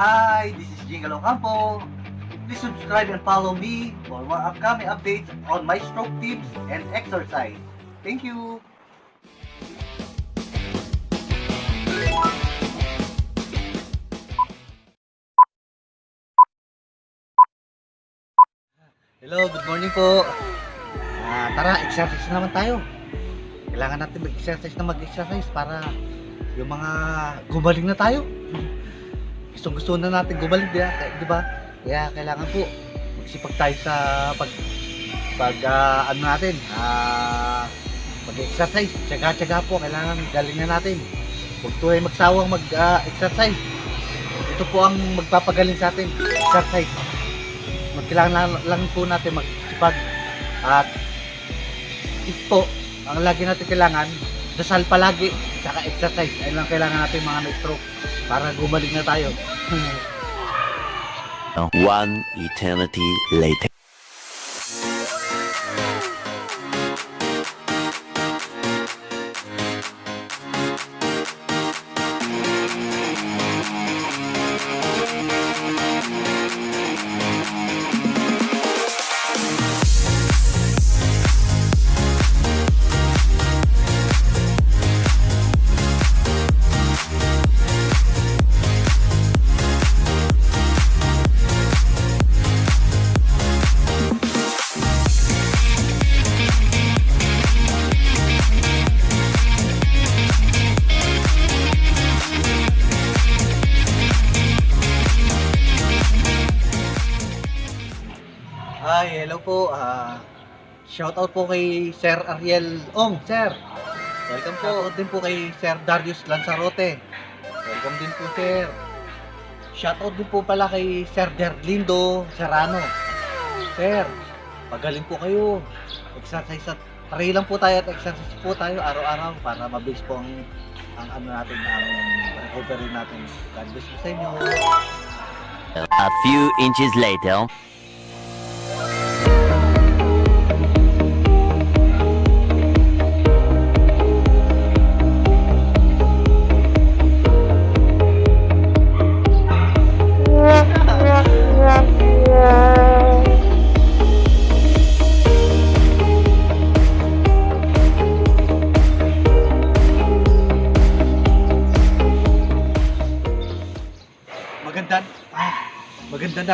Hi, this is Jingle Ocampo. Please subscribe and follow me for more upcoming updates on my stroke tips and exercise. Thank you. Hello, good morning po. Ah, tara, exercise naman tayo. Kailangan natin mag-exercise na mag-exercise para yung mga gumaling na tayo. Gusto gusto na natin gumaling, di? Di ba? Kaya kailangan po magsipag tayo sa pag pag ah, ano natin, ah mag-exercise. Tsaga-tsaga po, kailangan galingan natin. Huwag tayo magsawang mag-exercise. Ito po ang magpapagaling sa atin, exercise. Magkailangan lang, lang po natin magsipag at ito, ang lagi natin kailangan, dasal palagi, saka exercise. Ayun lang kailangan natin mga na-stroke para gumaling na tayo. One eternity later. Shout out po kay Sir Ariel Ong, Sir. Welcome po. Shout out din po kay Sir Darius Lanzarote. Welcome din po, Sir. Shout out din po pala kay Sir Derlindo Serrano. Sir, pagaling po kayo. Exercise at try lang po tayo at exercise po tayo araw-araw para mabilis po ang, ang ano natin, ang recovery natin. God bless po sa inyo. A few inches later.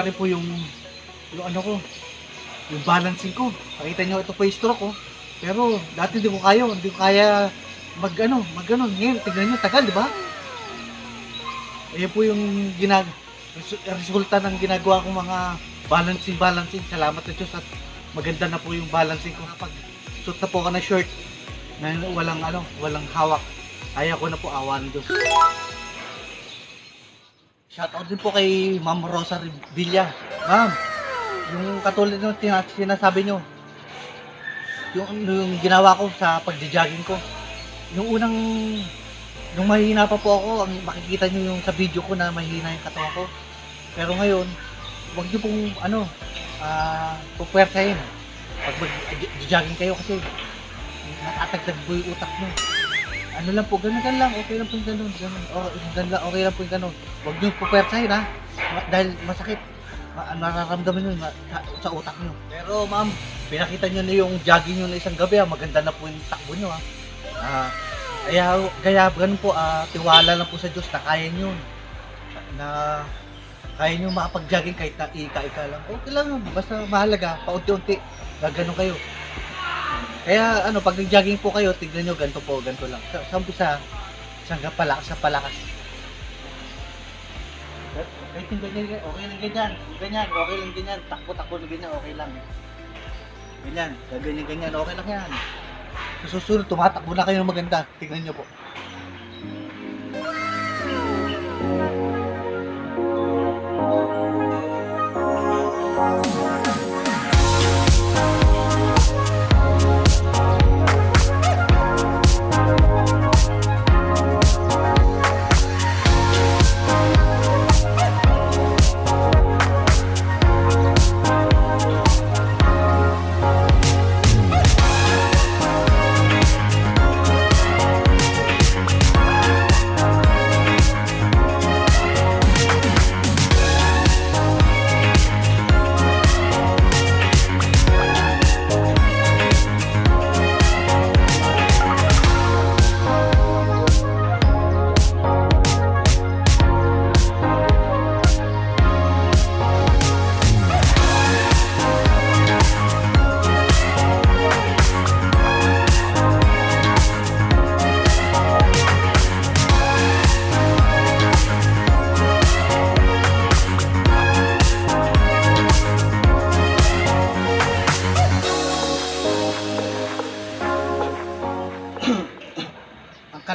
Na po yung yung ano ko yung balancing ko. Pakita nyo ito po yung stroke ko pero dati hindi ko kaya hindi ko kaya mag ano mag ano ngayon tignan nyo tagal di ba? Ayan po yung ginag resu- resulta ng ginagawa kong mga balancing balancing. Salamat sa Diyos at maganda na po yung balancing ko. Kapag suot na po ako ng shirt na walang ano walang hawak. Kaya ko na po awan ng Diyos Shoutout din po kay Ma'am Rosa Villa. Ma'am, yung katulad ng tina- sinasabi nyo, yung, yung ginawa ko sa pagja-jogging ko, yung unang, yung mahina pa po ako, ang makikita nyo yung sa video ko na mahina yung katawan ko. Pero ngayon, huwag nyo pong, ano, ah, pupwersahin. Pag mag-jogging kayo kasi, natatagdag po yung utak nyo ano lang po, ganun ganun lang, okay lang po yung ganun, ganun, oh, ganun lang, okay lang po yung ganun. Huwag niyo pupersahin ha, Ma- dahil masakit. Ma- nararamdaman niyo ma- sa, sa utak niyo. Pero ma'am, pinakita niyo na yung jogging niyo na isang gabi ha, maganda na po yung takbo niyo ha. Ah, kaya, kaya ganun po, ah, tiwala lang po sa Diyos na kaya niyo. Na kaya niyo makapag-jogging kahit na ika-ika lang. Okay lang, basta mahalaga, paunti-unti, gaganon kayo. Kaya ano, pag nag-jogging po kayo, tignan nyo, ganito po, ganito lang. Sa, sa umpisa, isang palakas sa palakas. Kahit yung ganyan, okay lang ganyan, ganyan, okay lang ganyan, takbo-takbo na ganyan, okay lang. Ganyan, ganyan, ganyan, okay lang yan. Sa susunod, tumatakbo na kayo ng maganda, tignan nyo po.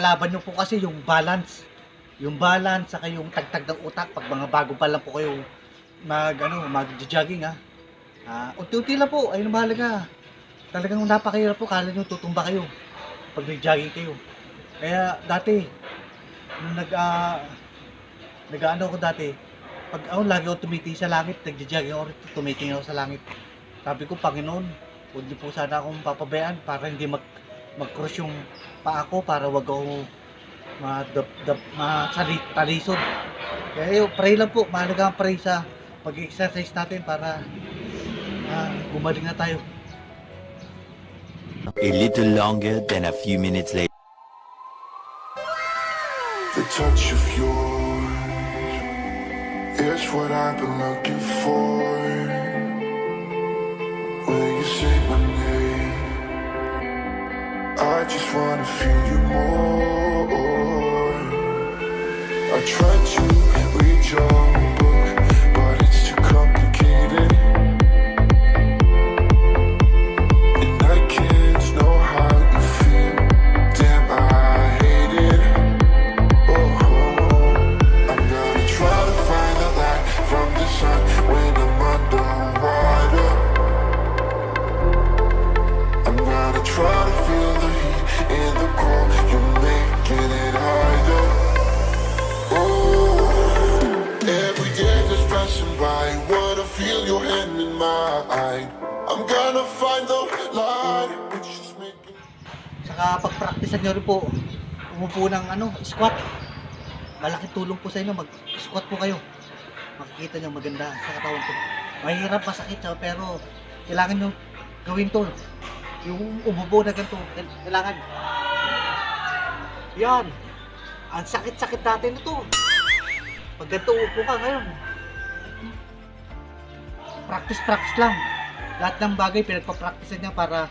Kalaban nyo po kasi yung balance. Yung balance, saka yung tagtag ng utak. Pag mga bago pa lang po kayo mag, ano, mag-jogging ha. Ah, unti-unti lang po, ayun ang mahalaga. Talagang napakahirap po, kala nyo tutumba kayo pag nag-jogging kayo. Kaya dati, nung nag, ah, nag-ano ako dati, pag ako lagi ako tumitingin sa langit, nag-jogging ako tumitingin ako sa langit. Sabi ko, Panginoon, huwag niyo po sana akong papabayaan para hindi mag, mag-cross yung paa ko, para wag ako ma, dap, dap, ma, sari- talisod. Kaya yun, pray lang po, mahalaga ang pray sa pag-exercise natin para ah, gumaling na tayo. A little longer than a few minutes later. The touch of yours is what I've been looking for. Will you say my name? Just wanna feel you more. I tried to read your Saka pag-practicean nyo rin po, umupo ng ano, squat. Malaking tulong po sa inyo, mag-squat po kayo. Makikita nyo maganda sa katawan ko. Mahirap, masakit siya, pero kailangan nyo gawin to. Yung umupo na ganito, kail- kailangan. Yan. Ang sakit-sakit natin ito. Pag ganito upo ka ngayon. Practice-practice lang. Lahat ng bagay pinagpa-practice niya para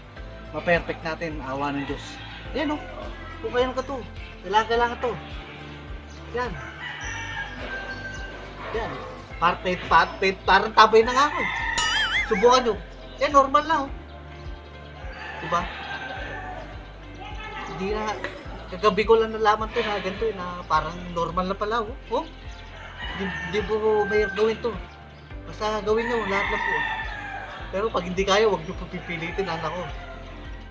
ma-perfect natin awa ng Diyos. Yan o. Kung kayo ka to. Kailangan, kailangan to. Yan. Yan. Parpet, parpet, parang tabay na nga ako. eh. Subukan nyo. Yan, normal lang oh. Diba? Hindi na, kagabi ko lang nalaman to na ganito eh, na parang normal na pala oh. Oh? Hindi, hindi po may gawin to. Basta gawin nyo, lahat lang po. Pero pag hindi kaya, huwag nyo po pipilitin, anak ko.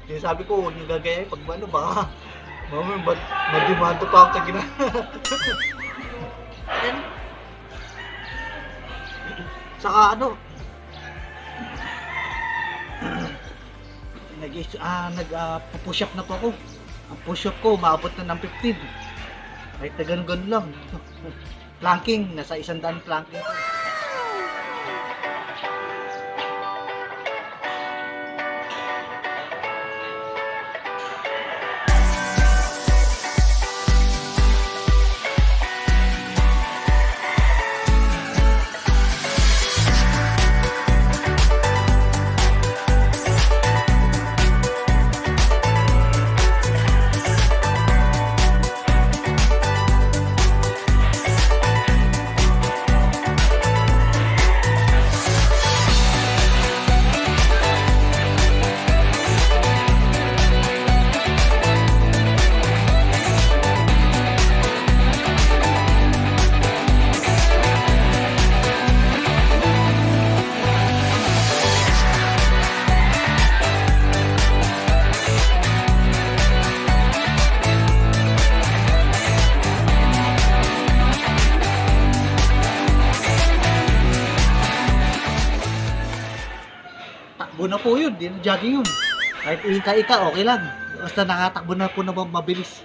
Yung sabi ko, huwag nyo gagayahin. Pag ano, baka, mama, mad madimando pa ako sa gina. Saka ano, nag ah, nag ah, push up na po ako. Ang push up ko, maabot na ng 15. Kahit na ganun-ganun lang. planking, nasa isang daan planking na po yun, jogging yun. Kahit ika-ika, okay lang. Basta nakatakbo na po na mabilis.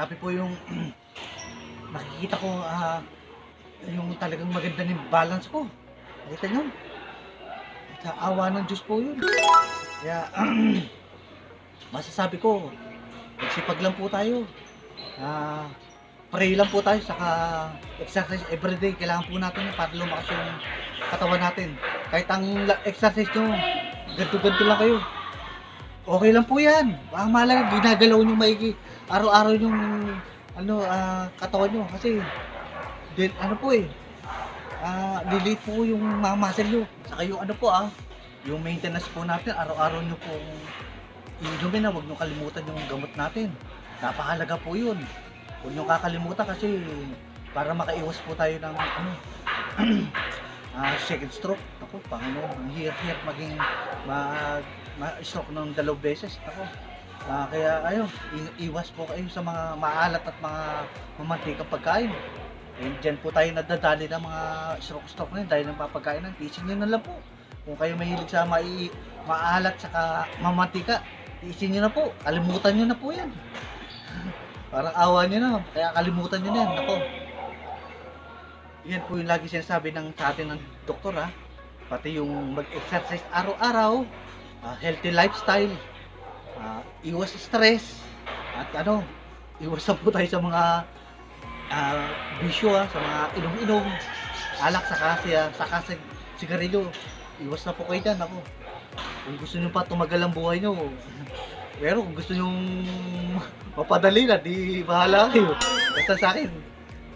grabe po yung nakikita ko uh, yung talagang maganda ng balance ko. Nakita nyo? Sa awa ng Diyos po yun. Kaya, masasabi ko, magsipag lang po tayo. Uh, pray lang po tayo, saka exercise everyday. Kailangan po natin para lumakas yung katawan natin. Kahit ang exercise nyo, ganto-ganto lang kayo. Okay lang po yan. Ang mahalaga, ginagalaw nyo maigi. Araw-araw yung ano, ah, katawan nyo. Kasi, din, ano po eh, ah, delete po yung mga muscle nyo. Saka yung ano po ah, yung maintenance po natin, araw-araw nyo po iinumin na, huwag nyo kalimutan yung gamot natin. Napakalaga po yun. Huwag nyo kakalimutan kasi para makaiwas po tayo ng ano, ah second stroke. Ako, Panginoon, ang hirap-hirap maging mag ma-stroke ng dalawang beses. Ako, Ah, kaya ayo, iwas po kayo sa mga maalat at mga mamantikang pagkain. Eh, dyan po tayo nadadali ng mga stroke-stroke na yun dahil ng papagkainan. Tiisin nyo na lang po. Kung kayo mahilig sa mai, maalat saka mamantika, tiisin nyo na po. Kalimutan nyo na po yan. Parang awa nyo na. Kaya kalimutan nyo na yan. Ako. Yan po yung lagi sinasabi ng sa atin ng doktor ha. Pati yung mag-exercise araw-araw, ah, healthy lifestyle, ah, iwas stress, at ano, iwasan po tayo sa mga ah, bisyo ah, sa mga inom-inom, alak, saka, siya, saka sig- sigarilyo. Iwas na po kayo dyan, ako. Kung gusto nyo pa tumagal ang buhay nyo, pero kung gusto nyo mapadali na, di bahala kayo. Basta sa akin,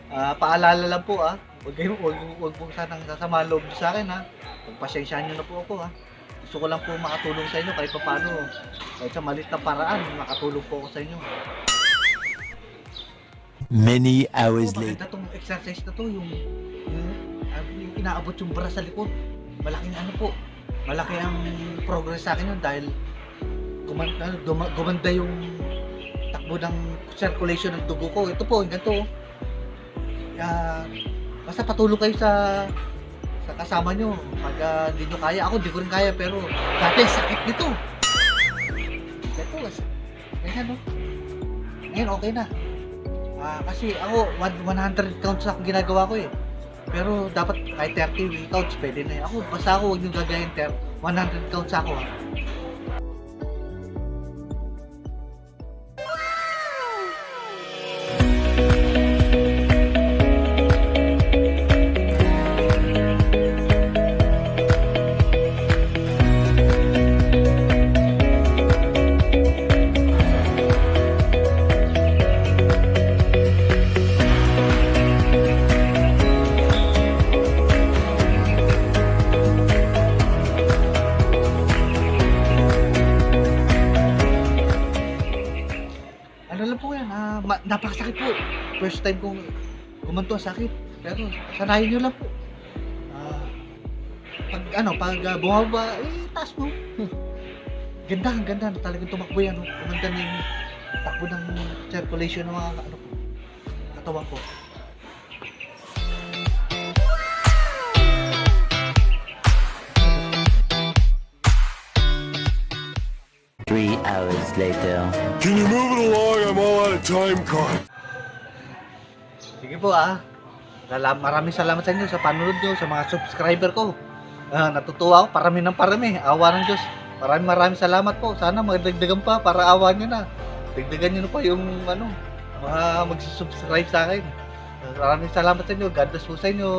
ah, paalala lang po ah, huwag kayo, huwag, huwag po sanang sasama loob sa akin ha. Pagpasyensyahan nyo na po ako ha. Gusto ko lang po makatulong sa inyo kahit pa paano, kahit sa malit na paraan, makatulong po ako sa inyo. Many hours Oh, later. maganda tong exercise na to, yung, yung, ah, yung inaabot yung bra sa likod. Malaking ano po, malaki ang progress sa akin yun dahil gumanda, duma, gumanda yung takbo ng circulation ng dugo ko. Ito po, yung ganito. Ah, basta patulong kayo sa sa kasama nyo. Pag ah, hindi nyo kaya, ako hindi ko rin kaya pero dati sakit nito. Ito, ganyan no. Ngayon okay na. Ah, kasi ako, one- 100 counts ako ginagawa ko eh. Pero dapat kahit 30 counts pwede na eh. Ako, basta ako huwag nyo gagayin 30, 100 counts ako ah. First time kong gumanto sakit. Pero sanayin nyo lang po. Ah, pag ano, pag uh, bumaba, eh, taas mo. Ganda, ang ganda. Talagang tumakbo yan. Oh. Gumanda na yung takbo ng circulation ng mga ano, ko, katawan ko. Three hours later. Can you move it along? I'm all out of time card. Po ah. Sala- Maraming salamat sa inyo sa panonood nyo, sa mga subscriber ko. Ah, natutuwa ako, parami ng parami. Awa ng Diyos. Maraming maraming salamat po. Sana magdagdagan pa para awa nyo na. Dagdagan nyo na pa yung ano, mga mag-subscribe sa akin. Maraming salamat sa inyo. God bless po sa inyo.